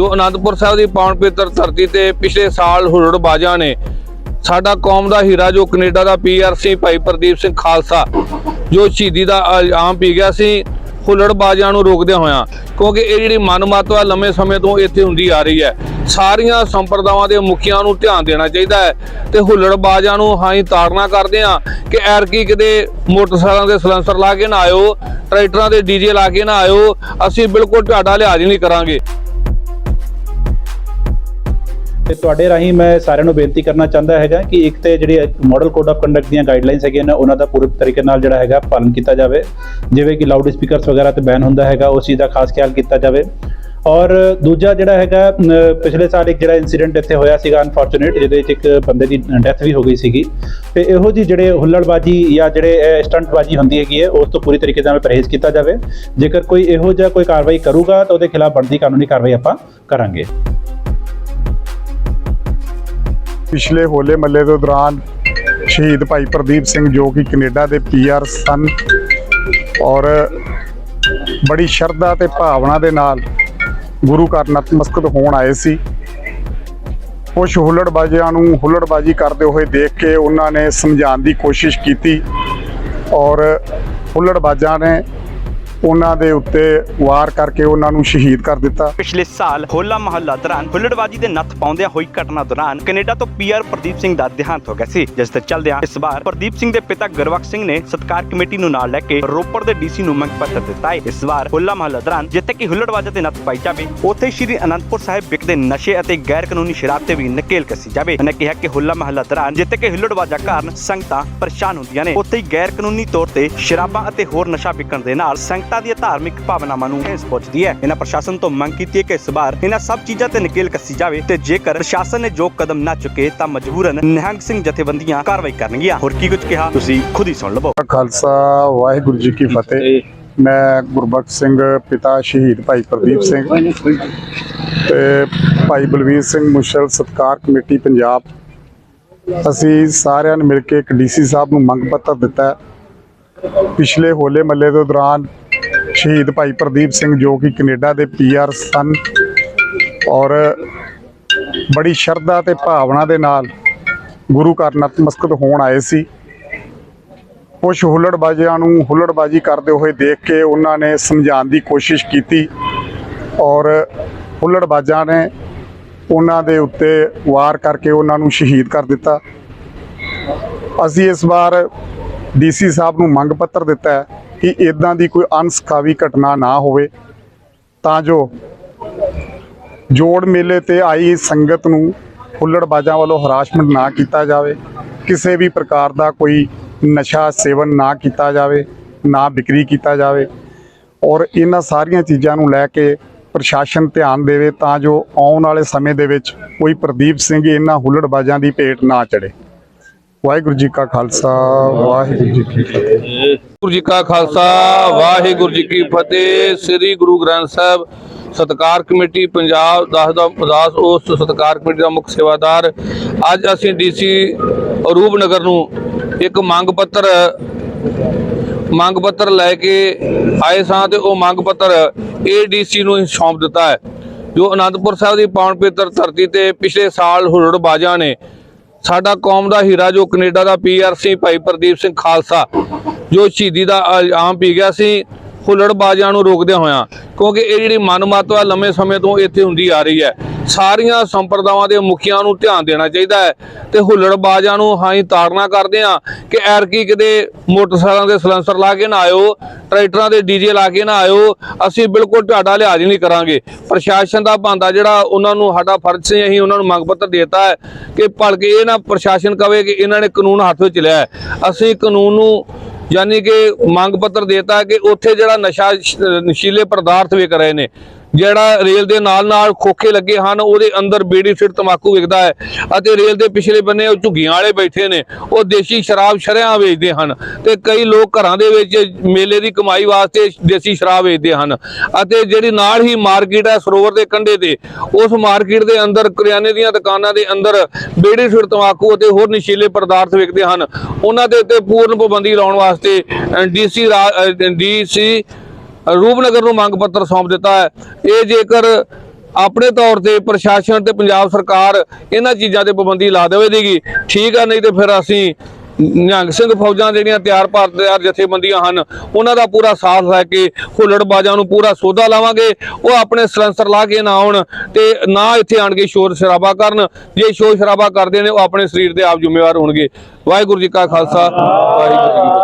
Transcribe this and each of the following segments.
ਜੋ ਅਨੰਦਪੁਰ ਸਾਹਿਬ ਦੀ ਪਾਵਨ ਪਵਿੱਤਰ ਧਰਤੀ ਤੇ ਪਿਛਲੇ ਸਾਲ ਹੁਰੜਬਾਜ਼ਾਂ ਨੇ, ਸਾਡਾ ਕੌਮ ਦਾ ਹੀਰਾ ਜੋ ਕੈਨੇਡਾ ਦਾ ਪੀਆਰਸੀ ਭਾਈ ਪ੍ਰਦੀਪ ਸਿੰਘ ਖਾਲਸਾ, ਜੋ ਸ਼ਹੀਦੀ ਦਾ ਆਮ ਪੀ ਗਿਆ ਸੀ ਹੁੱਲੜਬਾਜ਼ਾਂ ਨੂੰ ਰੋਕਦੇ ਹੋਇਆ, ਕਿਉਂਕਿ ਇਹ ਜਿਹੜੀ ਮਨਮਤ ਆ, ਲੰਮੇ ਸਮੇਂ ਤੋਂ ਇੱਥੇ ਹੁੰਦੀ ਆ ਰਹੀ ਹੈ। ਸਾਰੀਆਂ ਸੰਪਰਦਾਵਾਂ ਦੇ ਮੁਖੀਆਂ ਨੂੰ ਧਿਆਨ ਦੇਣਾ ਚਾਹੀਦਾ ਹੈ ਤੇ ਹੁੱਲੜਬਾਜ਼ਾਂ ਨੂੰ ਹਾਈ ਤਾੜਨਾ ਕਰਦੇ ਆ ਕਿ ਐਰਕੀ ਕਿਤੇ ਮੋਟਰਸਾਈਕਲਾਂ ਦੇ ਸਲੈਂਸਰ ਲਾ ਕੇ ਨਾ ਆਇਓ, ਟਰੈਕਟਰਾਂ ਦੇ ਡੀਜੇ ਲਾ ਕੇ ਨਾ ਆਇਓ, ਅਸੀਂ ਬਿਲਕੁਲ ਤੁਹਾਡਾ ਲਿਹਾਜ਼ ਨਹੀਂ ਕਰਾਂਗੇ। ਤੇ ਤੁਹਾਡੇ ਰਾਹੀਂ ਮੈਂ ਸਾਰਿਆਂ ਨੂੰ ਬੇਨਤੀ ਕਰਨਾ ਚਾਹੁੰਦਾ ਹੈਗਾ ਕਿ ਇੱਕ ਤੇ ਜਿਹੜੇ ਮਾਡਲ ਕੋਡ ਆਫ ਕੰਡਕਟ ਦੀਆਂ ਗਾਈਡਲਾਈਨਸ ਹੈਗੀਆਂ ਨੇ, ਉਹਨਾਂ ਦਾ ਪੂਰੇ ਤਰੀਕੇ ਨਾਲ ਜਿਹੜਾ ਹੈਗਾ ਪਾਲਣ ਕੀਤਾ ਜਾਵੇ। ਜਿਵੇਂ ਕਿ ਲਾਊਡ ਸਪੀਕਰਸ ਵਗੈਰਾ ਤੇ ਬੈਨ ਹੁੰਦਾ ਹੈਗਾ, ਉਸ ਚੀਜ਼ ਦਾ ਖਾਸ ਖਿਆਲ ਕੀਤਾ ਜਾਵੇ। ਔਰ ਦੂਜਾ ਜਿਹੜਾ ਹੈਗਾ ਪਿਛਲੇ ਸਾਲ ਇੱਕ ਜਿਹੜਾ ਇਨਸੀਡੈਂਟ ਇੱਥੇ ਹੋਇਆ ਸੀਗਾ ਅਨਫੋਰਚੂਨੇਟ ਜਿਹਦੇ ਵਿੱਚ ਇੱਕ ਬੰਦੇ ਦੀ ਡੈਥ ਵੀ ਹੋ ਗਈ ਸੀਗੀ। ਤੇ ਇਹੋ ਜੀ ਜਿਹੜੇ ਹੁੱਲੜਬਾਜੀ ਜਾਂ ਜਿਹੜੇ ਸਟੰਟਬਾਜੀ ਹੁੰਦੀ ਹੈਗੀ ਹੈ, ਉਸ ਤੋਂ ਪੂਰੀ ਤਰੀਕੇ ਨਾਲ ਪਰਹੇਜ਼ ਕੀਤਾ ਜਾਵੇ। ਜੇਕਰ ਕੋਈ ਇਹੋ ਜਿਹਾ ਕੋਈ ਕਾਰਵਾਈ ਕਰੂਗਾ, ਤਾਂ ਉਹਦੇ ਖਿਲਾਫ ਬਣਦੀ ਕਾਨੂੰਨੀ ਕਾਰਵਾਈ ਆਪਾਂ ਕਰਾਂਗੇ। ਪਿਛਲੇ ਹੋਲੇ ਮੱਲੇ ਦੇ ਦੌਰਾਨ ਸ਼ਹੀਦ ਭਾਈ ਪ੍ਰਦੀਪ ਸਿੰਘ ਜੋ ਕਿ ਕੈਨੇਡਾ ਦੇ ਪੀਆਰ ਸਨ ਔਰ ਬੜੀ ਸ਼ਰਧਾ ਤੇ ਭਾਵਨਾ ਦੇ ਨਾਲ ਗੁਰੂ ਘਰ ਨਤਮਸਤਕ ਹੋਣ ਆਏ ਸੀ। ਕੁਛ ਹੁੱਲੜਬਾਜ਼ੀਆਂ ਨੂੰ ਹੁੱਲੜਬਾਜ਼ੀ ਕਰਦੇ ਹੋਏ ਦੇਖ ਕੇ ਉਹਨਾਂ ਨੇ ਸਮਝਾਉਣ ਦੀ ਕੋਸ਼ਿਸ਼ ਕੀਤੀ ਔਰ ਹੁੱਲੜਬਾਜ਼ਾਂ ਨੇ ਉਹਨਾਂ ਦੇ ਉੱਤੇ ਵਾਰ ਕਰਕੇ ਉਹਨਾਂ ਨੂੰ ਸ਼ਹੀਦ ਕਰ ਦਿੱਤਾ। ਪਿਛਲੇ ਸਾਲ ਹੋਲਾ ਮਹੱਲਾ ਦੌਰਾਨ ਹੁੱਲੜਬਾਜੀ ਦੇ ਨੱਥ ਪਾਉਂਦਿਆਂ ਹੋਈ ਘਟਨਾ ਦੌਰਾਨ ਕੈਨੇਡਾ ਤੋਂ ਪੀਆਰ ਪ੍ਰਦੀਪ ਸਿੰਘ ਦਾ ਦੇਹਾਂਤ ਹੋ ਗਿਆ ਸੀ, ਜਿਸ ਤੇ ਚੱਲਦਿਆਂ ਇਸ ਵਾਰ ਪ੍ਰਦੀਪ ਸਿੰਘ ਦੇ ਪਿਤਾ ਗੁਰਬਖਸ਼ ਸਿੰਘ ਨੇ ਸਤਕਾਰ ਕਮੇਟੀ ਨੂੰ ਨਾਲ ਲੈ ਕੇ ਰੋਪੜ ਦੇ ਡੀਸੀ ਨੂੰ ਮੰਗ ਪੱਤਰ ਦਿੱਤਾ ਹੈ। ਇਸ ਵਾਰ ਹੋਲਾ ਮਹੱਲਾ ਦੌਰਾਨ ਜਿੱਥੇ ਕਿ ਹੁੱਲੜਬਾਜ਼ਾਂ ਤੇ ਨੱਥ ਪਾਈ ਜਾਵੇ, ਉੱਥੇ ਸ਼੍ਰੀ ਅਨੰਦਪੁਰ ਸਾਹਿਬ ਵਿਕਦੇ ਨਸ਼ੇ ਅਤੇ ਗੈਰ ਕਾਨੂੰਨੀ ਸ਼ਰਾਬ ਤੇ ਵੀ ਨਕੇਲ ਕੱਸੀ ਜਾਵੇ। ਉਹਨੇ ਕਿਹਾ ਕਿ ਹੋਲਾ ਮਹੱਲਾ ਦੌਰਾਨ ਜਿੱਥੇ ਕਿ ਹੁੱਲੜਬਾਜ਼ਾ ਕਾਰਨ ਸੰਗਤਾਂ ਪਰੇਸ਼ਾਨ ਹੁੰਦੀਆਂ ਨੇ, ਉੱਥੇ ਹੀ ਗੈਰ ਕਾਨੂੰਨੀ ਤੌਰ ਤੇ ਸ਼ਰਾਬਾਂ ਅਤੇ ਹੋਰ ਨਸ਼ਾ ਵਿਕਣ ਦੇ ਨਾਲ ਸੰਗਤ ਦੀਆਂ ਧਾਰਮਿਕ ਭਾਵਨਾਵਾਂ ਨੂੰ ਠੇਸ ਪਹੁੰਚਦੀ ਹੈ। ਇਹਨਾਂ ਪ੍ਰਸ਼ਾਸਨ ਤੋਂ ਮੰਗ ਕੀਤੀ ਹੈ ਕਿ ਇਸ ਵਾਰ ਇਹਨਾਂ ਸਭ ਚੀਜ਼ਾਂ ਤੇ ਨਕੇਲ ਕੱਸੀ ਜਾਵੇ ਤੇ ਜੇਕਰ ਪ੍ਰਸ਼ਾਸਨ ਨੇ ਜੋ ਕਦਮ ਨਾ ਚੁੱਕੇ ਤਾਂ ਮਜਬੂਰਨ ਨਿਹੰਗ ਸਿੰਘ ਜਥੇਬੰਦੀਆਂ ਕਾਰਵਾਈ ਕਰਨਗੀਆਂ। ਹੋਰ ਕੀ ਕੁਝ ਕਿਹਾ, ਤੁਸੀਂ ਖੁਦ ਹੀ ਸੁਣ ਲਵੋ। ਖਾਲਸਾ, ਵਾਹਿਗੁਰੂ ਜੀ ਕੀ ਫਤਿਹ। ਮੈਂ ਗੁਰਬਖਸ਼ ਸਿੰਘ, ਪਿਤਾ ਸ਼ਹੀਦ ਭਾਈ ਪ੍ਰਦੀਪ ਸਿੰਘ ਤੇ ਭਾਈ ਬਲਵੀਰ ਸਿੰਘ ਮੁਸ਼ਲ ਸਤਕਾਰ ਕਮੇਟੀ ਪੰਜਾਬ। ਅਸੀਂ ਸਾਰਿਆਂ ਨੇ ਮਿਲ ਕੇ ਇੱਕ ਡੀਸੀ ਸਾਹਿਬ ਨੂੰ ਮੰਗ ਪੱਤਰ ਦਿੱਤਾ। ਪਿਛਲੇ ਹੋਲੇ ਮੱਲੇ ਦੇ ਦੌਰਾਨ ਸ਼ਹੀਦ ਭਾਈ ਪ੍ਰਦੀਪ ਸਿੰਘ ਜੋ ਕਿ ਕੈਨੇਡਾ ਦੇ ਪੀਆਰ ਸਨ ਔਰ ਬੜੀ ਸ਼ਰਧਾ ਤੇ ਭਾਵਨਾ ਦੇ ਨਾਲ ਗੁਰੂ ਘਰ ਨਤਮਸਤਕ ਹੋਣ ਆਏ ਸੀ। ਕੁਛ ਹੁੱਲੜਬਾਜ਼ੀਆਂ ਨੂੰ ਹੁੱਲੜਬਾਜ਼ੀ ਕਰਦੇ ਹੋਏ ਦੇਖ ਕੇ ਉਹਨਾਂ ਨੇ ਸਮਝਾਉਣ ਦੀ ਕੋਸ਼ਿਸ਼ ਕੀਤੀ ਔਰ ਹੁੱਲੜਬਾਜ਼ਾਂ ਨੇ ਉਹਨਾਂ ਦੇ ਉੱਤੇ ਵਾਰ ਕਰਕੇ ਉਹਨਾਂ ਨੂੰ ਸ਼ਹੀਦ ਕਰ ਦਿੱਤਾ। ਅਸੀਂ ਇਸ ਵਾਰ ਡੀਸੀ ਸਾਹਿਬ ਨੂੰ ਮੰਗ ਪੱਤਰ ਦਿੱਤਾ ਹੈ ਕਿ ਇਦਾਂ ਦੀ ਕੋਈ ਅਨਸਖਾਵੀ ਘਟਨਾ ਨਾ ਹੋਵੇ, ਤਾਂ ਜੋ ਜੋੜ ਮੇਲੇ ਤੇ ਆਈ ਸੰਗਤ ਨੂੰ ਹੁੱਲੜਬਾਜ਼ਾਂ ਵੱਲੋਂ ਹਰਾਸਮੈਂਟ ਨਾ ਕੀਤਾ ਜਾਵੇ, ਕਿਸੇ ਵੀ ਪ੍ਰਕਾਰ ਦਾ ਕੋਈ ਨਸ਼ਾ ਸੇਵਨ ਨਾ ਕੀਤਾ ਜਾਵੇ, ਨਾ ਵਿਕਰੀ ਕੀਤਾ ਜਾਵੇ, ਔਰ ਇਹਨਾਂ ਸਾਰੀਆਂ ਚੀਜ਼ਾਂ ਨੂੰ ਲੈ ਕੇ ਪ੍ਰਸ਼ਾਸਨ ਧਿਆਨ ਦੇਵੇ ਤਾਂ ਜੋ ਆਉਣ ਵਾਲੇ ਸਮੇਂ ਦੇ ਵਿੱਚ ਕੋਈ ਪ੍ਰਦੀਪ ਸਿੰਘ ਇਹਨਾਂ ਹੁੱਲੜਬਾਜ਼ਾਂ ਦੀ ਭੇਟ ਨਾ ਚੜੇ ਵਾਹਿਗੁਰੂ ਜੀ ਕਾ ਖਾਲਸਾ, ਵਾਹਿਗੁਰੂ ਜੀ ਕੀ ਫਤਿਹ। ਗੁਰੂ ਜੀ ਕਾ ਖਾਲਸਾ, ਵਾਹਿਗੁਰੂ ਜੀ ਕੀ ਫਤਿਹ। ਸ੍ਰੀ ਗੁਰੂ ਗ੍ਰੰਥ ਸਾਹਿਬ ਸਤਕਾਰ ਕਮੇਟੀ ਪੰਜਾਬ ਦਾਸ ਦਾ ਉਦਾਸ ਉਸ ਸਤਕਾਰ ਕਮੇਟੀ ਦਾ ਮੁੱਖ ਸੇਵਾਦਾਰ। ਅੱਜ ਅਸੀਂ ਡੀਸੀ ਰੂਪਨਗਰ ਨੂੰ ਇੱਕ ਮੰਗ ਪੱਤਰ ਮੰਗ ਪੱਤਰ ਲੈ ਕੇ ਆਏ ਸਾਂ ਤੇ ਉਹ ਮੰਗ ਪੱਤਰ ਏਡੀਸੀ ਨੂੰ ਸੌਂਪ ਦਿੱਤਾ ਹੈ, ਜੋ ਅਨੰਦਪੁਰ ਸਾਹਿਬ ਦੀ ਪਾਵਨ ਪਵਿੱਤਰ ਧਰਤੀ ਤੇ ਪਿਛਲੇ ਸਾਲ ਹੁਰੜਬਾਜ਼ਾਂ ਨੇ ਸਾਡਾ ਕੌਮ ਦਾ ਹੀਰਾ ਜੋ ਕੈਨੇਡਾ ਦਾ ਪੀਆਰਸੀ ਭਾਈ ਪ੍ਰਦੀਪ ਸਿੰਘ ਖਾਲਸਾ, ਜੋ ਸ਼ਹੀਦੀ ਦਾ ਆਮ ਪੀ ਗਿਆ ਸੀ ਹੁੱਲੜਬਾਜ਼ਾਂ ਨੂੰ ਰੋਕਦੇ ਹੋਇਆ, ਕਿਉਂਕਿ ਇਹ ਜਿਹੜੀ ਮਨਮਤ ਆ ਲੰਮੇ ਸਮੇਂ ਤੋਂ ਇੱਥੇ ਹੁੰਦੀ ਆ ਰਹੀ ਹੈ। ਸਾਰੀਆਂ ਸੰਪਰਦਾਵਾਂ ਦੇ ਮੁਖੀਆਂ ਨੂੰ ਧਿਆਨ ਦੇਣਾ ਚਾਹੀਦਾ ਹੈ ਤੇ ਹੁੱਲੜਬਾਜ਼ਾਂ ਨੂੰ ਹਾਈ ਤਾੜਨਾ ਕਰਦੇ ਆ ਕਿ ਐਰਕੀ ਕਿਤੇ ਮੋਟਰਸਾਈਕਲਾਂ ਦੇ ਸਲੈਂਸਰ ਲਾ ਕੇ ਨਾ ਆਇਓ, ਟਰੈਕਟਰਾਂ ਦੇ ਡੀਜੇ ਲਾ ਕੇ ਨਾ ਆਇਓ, ਅਸੀਂ ਬਿਲਕੁਲ ਤੁਹਾਡਾ ਲਿਹਾਜ਼ ਨਹੀਂ ਕਰਾਂਗੇ। ਪ੍ਰਸ਼ਾਸਨ ਦਾ ਬੰਦਾ ਜਿਹੜਾ ਉਹਨਾਂ ਨੂੰ ਸਾਡਾ ਫਰਜ਼ ਸੀ, ਅਸੀਂ ਉਹਨਾਂ ਨੂੰ ਮੰਗ ਪੱਤਰ ਦੇਤਾ ਹੈ ਕਿ ਭਲਕੇ ਇਹ ਨਾ ਪ੍ਰਸ਼ਾਸਨ ਕਵੇ ਕਿ ਇਹਨਾਂ ਨੇ ਕਾਨੂੰਨ ਹੱਥ ਵਿੱਚ ਲਿਆ ਅਸੀਂ ਕਾਨੂੰਨ ਨੂੰ ਯਾਨੀ ਕਿ ਮੰਗ ਪੱਤਰ ਦੇਤਾ ਕਿ ਉੱਥੇ ਜਿਹੜਾ ਨਸ਼ਾ, ਨਸ਼ੀਲੇ ਪਦਾਰਥ ਵਿਕ ਰਹੇ ਨੇ ਜਿਹੜਾ ਰੇਲ ਦੇ ਨਾਲ ਨਾਲ ਖੋਖੇ ਲੱਗੇ ਹਨ, ਉਹਦੇ ਅੰਦਰ ਬੀੜੀ ਸਿਰ ਤਮਾਕੂ ਵਿਕਦਾ ਹੈ ਅਤੇ ਰੇਲ ਦੇ ਪਿਛਲੇ ਬੰਨੇ ਉਹ ਝੁੱਗੀਆਂ ਵਾਲੇ ਬੈਠੇ ਨੇ, ਉਹ ਦੇਸੀ ਸ਼ਰਾਬ ਸ਼ਰਿਆਂ ਵੇਚਦੇ ਹਨ ਤੇ ਕਈ ਲੋਕ ਘਰਾਂ ਦੇ ਵਿੱਚ ਮੇਲੇ ਦੀ ਕਮਾਈ ਵਾਸਤੇ ਦੇਸੀ ਸ਼ਰਾਬ ਵੇਚਦੇ ਹਨ ਅਤੇ ਜਿਹੜੀ ਨਾਲ ਹੀ ਮਾਰਕੀਟ ਹੈ ਸਰੋਵਰ ਦੇ ਕੰਢੇ ਤੇ, ਉਸ ਮਾਰਕੀਟ ਦੇ ਅੰਦਰ ਕਰਿਆਨੇ ਦੀਆਂ ਦੁਕਾਨਾਂ ਦੇ ਅੰਦਰ ਬੀੜੀ ਸਿਰ ਤਮਾਕੂ ਅਤੇ ਹੋਰ ਨਸ਼ੀਲੇ ਪਦਾਰਥ ਵਿਕਦੇ ਹਨ। ਉਹਨਾਂ ਦੇ ਉੱਤੇ ਪੂਰਨ ਪਾਬੰਦੀ ਲਾਉਣ ਵਾਸਤੇ ਡੀਸੀ ਡੀਸੀ ਰੂਪਨਗਰ ਨੂੰ ਮੰਗ ਪੱਤਰ ਸੌਂਪ ਦਿੱਤਾ ਹੈ। ਇਹ ਜੇਕਰ ਆਪਣੇ ਤੌਰ ਤੇ ਪ੍ਰਸ਼ਾਸਨ ਤੇ ਪੰਜਾਬ ਸਰਕਾਰ ਇਹਨਾਂ ਚੀਜ਼ਾਂ ਤੇ ਪਾਬੰਦੀ ਲਾ ਦੇਵੇਗੀ, ਠੀਕ ਆ, ਨਹੀਂ ਤੇ ਫਿਰ ਅਸੀਂ ਨਿਹੰਗ ਸਿੰਘ ਫੌਜਾਂ ਜਿਹੜੀਆਂ ਤਿਆਰ ਭਾਰ ਤਿਆਰ ਜਥੇਬੰਦੀਆਂ ਹਨ, ਉਹਨਾਂ ਦਾ ਪੂਰਾ ਸਾਥ ਲੈ ਕੇ ਹੁੱਲੜਬਾਜ਼ਾਂ ਨੂੰ ਪੂਰਾ ਸੋਧਾ ਲਾਵਾਂਗੇ। ਉਹ ਆਪਣੇ ਸਲੈਂਸਰ ਲਾ ਕੇ ਨਾ ਆਉਣ ਤੇ ਨਾ ਇੱਥੇ ਆਣ ਕੇ ਸ਼ੋਰ ਸ਼ਰਾਬਾ ਕਰਨ। ਜੇ ਸ਼ੋਰ ਸ਼ਰਾਬਾ ਕਰਦੇ ਨੇ, ਉਹ ਆਪਣੇ ਸਰੀਰ ਦੇ ਆਪ ਜ਼ਿੰਮੇਵਾਰ ਹੋਣਗੇ। ਵਾਹਿਗੁਰੂ ਜੀ ਕਾ ਖਾਲਸਾ, ਵਾਹਿਗੁਰੂ ਜੀ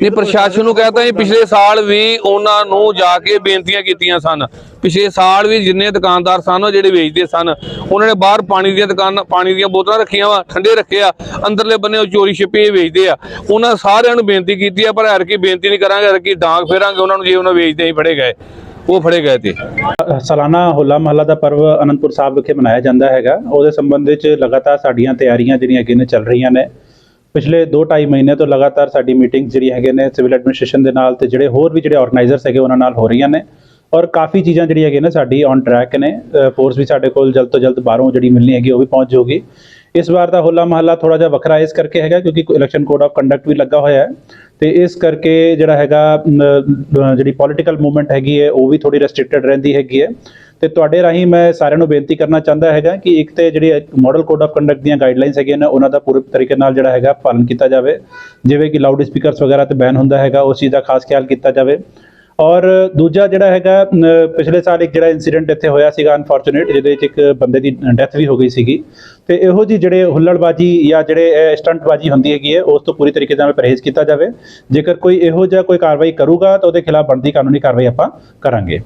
ਨਹੀਂ ਪ੍ਰਸ਼ਾਸਨ ਨੂੰ ਕਹਤਾ ਜੀ ਪਿਛਲੇ ਸਾਲ ਵੀ ਉਹਨਾਂ ਨੂੰ ਜਾ ਕੇ ਬੇਨਤੀਆਂ ਕੀਤੀਆਂ ਸਨ। ਪਿਛਲੇ ਸਾਲ ਵੀ ਜਿੰਨੇ ਦੁਕਾਨਦਾਰ ਸਨ ਉਹ ਜਿਹੜੇ ਵੇਚਦੇ ਸਨ ਉਹਨਾਂ ਨੇ ਬਾਹਰ ਪਾਣੀ ਦੀਆਂ ਦੁਕਾਨਾਂ ਪਾਣੀ ਦੀਆਂ ਬੋਤਲਾਂ ਰੱਖੀਆਂ ਵਾ ਠੰਡੇ ਰੱਖੇ ਆ ਅੰਦਰਲੇ ਬੰਨੇ ਉਹ ਚੋਰੀ ਛਿਪੇ ਵੇਚਦੇ ਆ। ਉਹਨਾਂ ਸਾਰਿਆਂ ਨੂੰ ਬੇਨਤੀ ਕੀਤੀ ਆ ਪਰ ਹਰ ਕੀ ਬੇਨਤੀ ਨਹੀਂ ਕਰਾਂਗੇ ਹਰ ਕੀ ਡਾਂਗ ਫੇਰਾਂਗੇ ਉਹਨਾਂ ਨੂੰ ਜੇ ਉਹਨਾਂ ਵੇਚਦੇ ਹੀ ਫੜੇ ਗਏ। ਉਹ ਫੜੇ ਗਏ ਤੇ। ਸਾਲਾਨਾ ਹੋਲਾ ਮਹੱਲਾ ਦਾ ਪਰਵ ਅਨੰਦਪੁਰ ਸਾਹਿਬ ਵਿਖੇ ਮਨਾਇਆ ਜਾਂਦਾ ਹੈਗਾ। ਉਹਦੇ ਸੰਬੰਧ ਵਿੱਚ ਲਗਾਤਾਰ ਸਾਡੀਆਂ ਤਿਆਰੀਆਂ ਜਿਹੜੀਆਂ ਅੱਗੇ ਨੇ ਚੱਲ ਰਹੀਆਂ ਨੇ। ਪਿਛਲੇ 2-2.5 ਮਹੀਨੇ ਤੋਂ ਲਗਾਤਾਰ ਸਾਡੀ ਮੀਟਿੰਗ ਜਿਹੜੀ ਹੈਗੇ ਨੇ ਸਿਵਲ ਐਡਮਿਨਿਸਟ੍ਰੇਸ਼ਨ ਦੇ ਨਾਲ ਤੇ ਜਿਹੜੇ ਹੋਰ ਵੀ ਜਿਹੜੇ ਆਰਗੇਨਾਈਜ਼ਰਸ ਹੈਗੇ ਉਹਨਾਂ ਨਾਲ ਹੋ ਰਹੀਆਂ ਨੇ। ਔਰ ਕਾਫੀ ਚੀਜ਼ਾਂ ਜਿਹੜੀਆਂ ਹੈਗੀਆਂ ਨੇ ਸਾਡੀ ਔਨ ਟਰੈਕ ਨੇ। ਫੋਰਸ ਵੀ ਸਾਡੇ ਕੋਲ ਜਲਦ ਤੋਂ ਜਲਦ ਬਾਹਰੋਂ ਜਿਹੜੀ ਮਿਲਣੀ ਹੈਗੀ ਉਹ ਵੀ ਪਹੁੰਚ ਜਾਊਗੀ। ਇਸ ਵਾਰ ਦਾ ਹੋਲਾ ਮਹੱਲਾ ਥੋੜਾ ਜਿਹਾ ਵੱਖਰਾ ਇਸ ਕਰਕੇ ਹੈਗਾ ਕਿਉਂਕਿ ਇਲੈਕਸ਼ਨ ਕੋਡ ਆਫ ਕੰਡਕਟ ਵੀ ਲੱਗਾ ਹੋਇਆ ਹੈ। ਤੇ ਇਸ ਕਰਕੇ ਜਿਹੜਾ ਹੈਗਾ ਜਿਹੜੀ ਪੋਲਿਟੀਕਲ ਮੂਵਮੈਂਟ ਹੈਗੀ ਹੈ, ਉਹ ਵੀ ਥੋੜੀ ਰੈਸਟ੍ਰਿਕਟਡ ਰਹਿੰਦੀ ਹੈਗੀ ਹੈ। ਤੇ ਤੁਹਾਡੇ ਰਾਹੀਂ ਮੈਂ ਸਾਰਿਆਂ ਨੂੰ ਬੇਨਤੀ ਕਰਨਾ ਚਾਹੁੰਦਾ ਹੈਗਾ ਕਿ ਇੱਕ ਤੇ ਜਿਹੜੀ ਮਾਡਲ ਕੋਡ ਆਫ ਕੰਡਕਟ ਦੀਆਂ ਗਾਈਡਲਾਈਨਸ ਹੈਗੀਆਂ ਨੇ, ਉਹਨਾਂ ਦਾ ਪੂਰੇ ਤਰੀਕੇ ਨਾਲ ਜਿਹੜਾ ਹੈਗਾ ਪਾਲਣ ਕੀਤਾ ਜਾਵੇ। ਜਿਵੇਂ ਕਿ ਲਾਊਡ ਸਪੀਕਰਸ ਵਗੈਰਾ ਤੇ ਬੈਨ ਹੁੰਦਾ ਹੈਗਾ, ਉਸ ਚੀਜ਼ ਦਾ ਖਾਸ ਖਿਆਲ ਕੀਤਾ ਜਾਵੇ। ਔਰ ਦੂਜਾ ਜਿਹੜਾ ਹੈਗਾ ਪਿਛਲੇ ਸਾਲ ਇੱਕ ਜਿਹੜਾ ਇਨਸੀਡੈਂਟ ਇੱਥੇ ਹੋਇਆ ਸੀਗਾ ਅਨਫੋਰਚੂਨੇਟ ਜਿਹਦੇ ਵਿੱਚ ਇੱਕ ਬੰਦੇ ਦੀ ਡੈਥ ਵੀ ਹੋ ਗਈ ਸੀਗੀ। ਤੇ ਇਹੋ ਜੀ ਜਿਹੜੇ ਹੁੱਲੜਬਾਜੀ ਜਾਂ ਜਿਹੜੇ ਸਟੰਟਬਾਜੀ ਹੁੰਦੀ ਹੈਗੀ ਹੈ, ਉਸ ਤੋਂ ਪੂਰੀ ਤਰੀਕੇ ਨਾਲ ਪਰਹੇਜ਼ ਕੀਤਾ ਜਾਵੇ। ਜੇਕਰ ਕੋਈ ਇਹੋ ਜਿਹਾ ਕੋਈ ਕਾਰਵਾਈ ਕਰੂਗਾ, ਤਾਂ ਉਹਦੇ ਖਿਲਾਫ ਬਣਦੀ ਕਾਨੂੰਨੀ ਕਾਰਵਾਈ ਆਪਾਂ ਕਰਾਂਗੇ।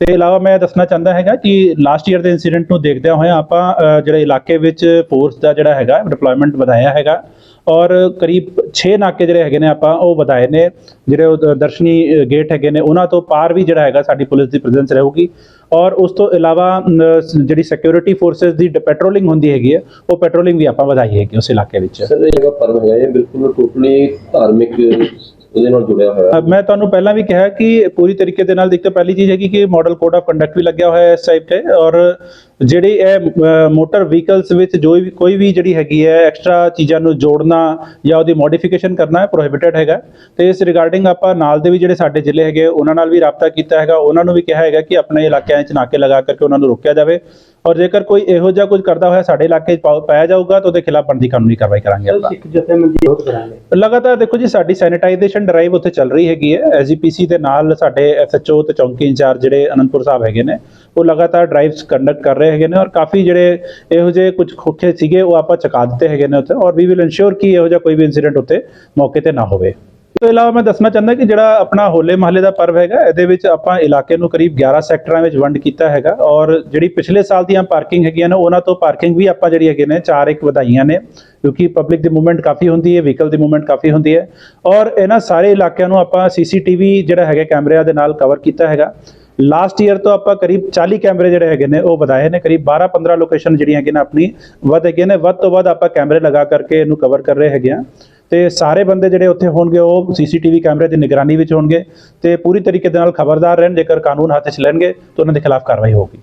ਤੇ ਇਲਾਵਾ ਮੈਂ ਦੱਸਣਾ ਚਾਹੁੰਦਾ ਹੈਗਾ ਕਿ ਲਾਸਟ ਈਅਰ ਦੇ ਇਨਸੀਡੈਂਟ ਨੂੰ ਦੇਖਦਿਆਂ ਹੋਇਆਂ ਆਪਾਂ ਅ, ਜਿਹੜੇ ਇਲਾਕੇ ਵਿੱਚ ਫੋਰਸ ਦਾ ਜਿਹੜਾ ਹੈਗਾ ਡਿਪਲੋਇਮੈਂਟ ਵਧਾਇਆ ਹੈਗਾ ਔਰ ਕਰੀਬ 6 ਨਾਕੇ ਜਿਹੜੇ ਹੈਗੇ ਨੇ ਆਪਾਂ ਉਹ ਵਧਾਏ ਨੇ। ਜਿਹੜੇ ਦਰਸ਼ਨੀ ਗੇਟ ਹੈਗੇ ਨੇ ਉਹਨਾਂ ਤੋਂ ਪਾਰ ਵੀ ਜਿਹੜਾ ਹੈਗਾ ਸਾਡੀ ਪੁਲਿਸ ਦੀ ਪ੍ਰੈਜ਼ੈਂਸ ਰਹੂਗੀ ਔਰ ਉਸ ਤੋਂ ਇਲਾਵਾ ਜਿਹੜੀ ਸਿਕਿਉਰਿਟੀ ਫੋਰਸਸ ਦੀ ਪੈਟਰੋਲਿੰਗ ਹੁੰਦੀ ਹੈਗੀ ਹੈ ਉਹ ਪੈਟਰੋਲਿੰਗ ਵੀ ਆਪਾਂ ਵਧਾਈ ਹੈਗੀ ਉਸ ਇਲਾਕੇ ਵਿੱਚ। ਸਰ ਇਹ ਜਿਹੜਾ ਪਰਮ ਹੈਗਾ ਇਹ ਬਿਲਕੁਲ ਟੋਟਲੀ ਧਾਰਮਿਕ ਉਹਦੇ ਨਾਲ ਜੁੜਿਆ ਹੋਇਆ। ਮੈਂ ਤੁਹਾਨੂੰ ਪਹਿਲਾਂ ਵੀ ਕਿਹਾ ਕਿ ਪੂਰੀ ਤਰੀਕੇ ਦੇ ਨਾਲ ਇੱਕ ਪਹਿਲੀ ਚੀਜ਼ ਹੈਗੀ ਕਿ ਮਾਡਲ ਕੋਡ ਆਫ ਕੰਡਕਟ ਵੀ ਲੱਗਿਆ ਹੋਇਆ ਹੈ ਇਸ ਟਾਈਪ ਤੇ ਔਰ ਜਿਹੜੀ ਇਹ ਮੋਟਰ ਵਹੀਕਲਸ ਵਿੱਚ ਜੋ ਵੀ, ਕੋਈ ਵੀ ਜਿਹੜੀ ਹੈਗੀ ਹੈ ਐਕਸਟਰਾ ਚੀਜ਼ਾਂ ਨੂੰ ਜੋੜਨਾ ਜਾਂ ਉਹਦੀ ਮੋਡੀਫਿਕੇਸ਼ਨ ਕਰਨਾ ਹੈ ਪ੍ਰੋਹਿਬਿਟਡ ਹੈਗਾ। ਤੇ ਇਸ ਰਿਗਾਰਡਿੰਗ ਆਪਾਂ ਨਾਲ ਦੇ ਵੀ ਜਿਹੜੇ ਸਾਡੇ ਜ਼ਿਲ੍ਹੇ ਹੈਗੇ ਉਹਨਾਂ ਨਾਲ ਵੀ ਰਾਬਤਾ ਕੀਤਾ ਹੈਗਾ। ਉਹਨਾਂ ਨੂੰ ਵੀ ਕਿਹਾ ਹੈਗਾ ਕਿ ਆਪਣੇ ਇਲਾਕਿਆਂ 'ਚ ਨਾਕੇ ਲਗਾ ਕਰਕੇ ਉਹਨਾਂ ਨੂੰ ਰੋਕਿਆ ਜਾਵੇ। ਔਰ ਜੇਕਰ ਕੋਈ ਇਹੋ ਜਿਹਾ ਕੁਝ ਕਰਦਾ ਹੋਇਆ ਸਾਡੇ ਇਲਾਕੇ 'ਚ ਪਾਇਆ ਜਾਊਗਾ ਤਾਂ ਉਹਦੇ ਖਿਲਾਫ ਬਣਦੀ ਕਾਨੂੰਨੀ ਕਾਰਵਾਈ ਕਰਾਂਗੇ ਆਪਾਂ। ਸਿੱਖ ਜਥੇਬੰਦੀ ਬਹੁਤ ਕਰਾਂਗੇ। ਲਗਾਤਾਰ ਦੇਖੋ ਜੀ ਸਾਡੀ ਸੈਨੀਟਾਈਜੇਸ਼ਨ ਡਰਾਈਵ ਉੱਥੇ ਚੱਲ ਰਹੀ ਹੈਗੀ ਹੈ। ਐਸਜੀਪੀਸੀ ਦੇ ਨਾਲ ਸਾਡੇ ਐਸਐਚਓ ਤੇ ਚੌਂਕੀ ਇੰਚਾਰਜ ਜਿਹੜੇ ਅਨੰਦਪੁਰ ਸਾਹਿਬ ਹੈਗੇ ਨੇ ਉਹ ਲਗਾਤਾਰ ਡਰਾਈਵਸ ਕੰਡਕਟ ਕਰ ਰਹੇ ਹੈਗੇ ਨੇ ਔਰ ਕਾਫੀ ਜਿਹੜੇ ਇਹੋ ਜਿਹੇ ਕੁਝ ਖੋਖੇ ਸੀਗੇ ਉਹ ਆਪਾਂ ਚੁਕਾ ਦਿੱਤੇ ਹੈਗੇ ਨੇ ਉੱਥੇ ਔਰ ਵੀ ਵਿਲ ਇਨਸ਼ੋਰ ਕਿ ਇਹੋ ਜਿਹਾ ਕੋਈ ਵੀ ਇਨਸੀਡੈਂਟ ਉੱਤੇ ਮੌਕੇ ਤੇ ਨਾ ਹੋਵੇ। ਤੋਂ ਇਲਾਵਾ ਮੈਂ ਦੱਸਣਾ ਚਾਹੁੰਦਾ ਕਿ ਜਿਹੜਾ ਆਪਣਾ ਹੋਲੇ ਮਹੱਲੇ ਦਾ ਪਰਵ ਹੈਗਾ, ਇਹਦੇ ਵਿੱਚ ਆਪਾਂ ਇਲਾਕੇ ਨੂੰ ਕਰੀਬ 11 ਸੈਕਟਰਾਂ ਵਿੱਚ ਵੰਡ ਕੀਤਾ ਹੈਗਾ ਔਰ ਜਿਹੜੀ ਪਿਛਲੇ ਸਾਲ ਦੀਆਂ ਪਾਰਕਿੰਗ ਹੈਗੀਆਂ ਨੇ, ਉਹਨਾਂ ਤੋਂ ਪਾਰਕਿੰਗ ਵੀ ਆਪਾਂ ਜਿਹੜੀ ਹੈਗੇ ਨੇ ਚਾਰ ਇੱਕ ਵਧਾਈਆਂ ਨੇ ਕਿਉਂਕਿ ਪਬਲਿਕ ਦੀ ਮੂਵਮੈਂਟ ਕਾਫੀ ਹੁੰਦੀ ਹੈ, ਵਹੀਕਲ ਦੀ ਮੂਵਮੈਂਟ ਕਾਫੀ ਹੁੰਦੀ ਹੈ ਔਰ ਇਹਨਾਂ ਸਾਰੇ ਇਲਾਕਿਆਂ ਨੂੰ ਆਪਾਂ ਸੀਸੀਟੀਵੀ ਜਿਹੜਾ ਹੈਗਾ ਕੈਮਰਿਆਂ ਦੇ ਨਾਲ ਕਵਰ ਕੀਤਾ ਹੈਗਾ। ਲਾਸਟ ਈਅਰ ਤੋਂ ਆਪਾਂ ਕਰੀਬ 40 ਕੈਮਰੇ ਜਿਹੜੇ ਹੈਗੇ ਨੇ, ਉਹ ਵਧਾਏ ਨੇ, ਕਰੀਬ 12 15 ਲੋਕੇਸ਼ਨ ਜਿਹੜੀਆਂ ਹੈਗੀਆਂ ਨੇ, ਆਪਣੀ ਵੱਧ ਹੈਗੀਆਂ ਨੇ, ਵੱਧ ਤੋਂ ਵੱਧ ਆਪਾਂ ਕੈਮਰੇ ਲਗਾ ਕਰਕੇ ਇਹਨੂੰ ਕਵਰ ਕਰ ਰਹੇ ਹੈਗੇ ਆ ਤੇ ਸਾਰੇ ਬੰਦੇ ਜਿਹੜੇ ਉੱਥੇ ਹੋਣਗੇ, ਉਹ ਸੀਸੀਟੀਵੀ ਕੈਮਰੇ ਦੀ ਨਿਗਰਾਨੀ ਵਿੱਚ ਹੋਣਗੇ ਤੇ ਪੂਰੀ ਤਰੀਕੇ ਦੇ ਨਾਲ ਖਬਰਦਾਰ ਰਹਿਣ, ਜੇਕਰ ਕਾਨੂੰਨ ਹੱਥ 'ਚ ਲੈਣਗੇ, ਤਾਂ ਉਹਨਾਂ ਦੇ ਖਿਲਾਫ ਕਾਰਵਾਈ ਹੋਊਗੀ।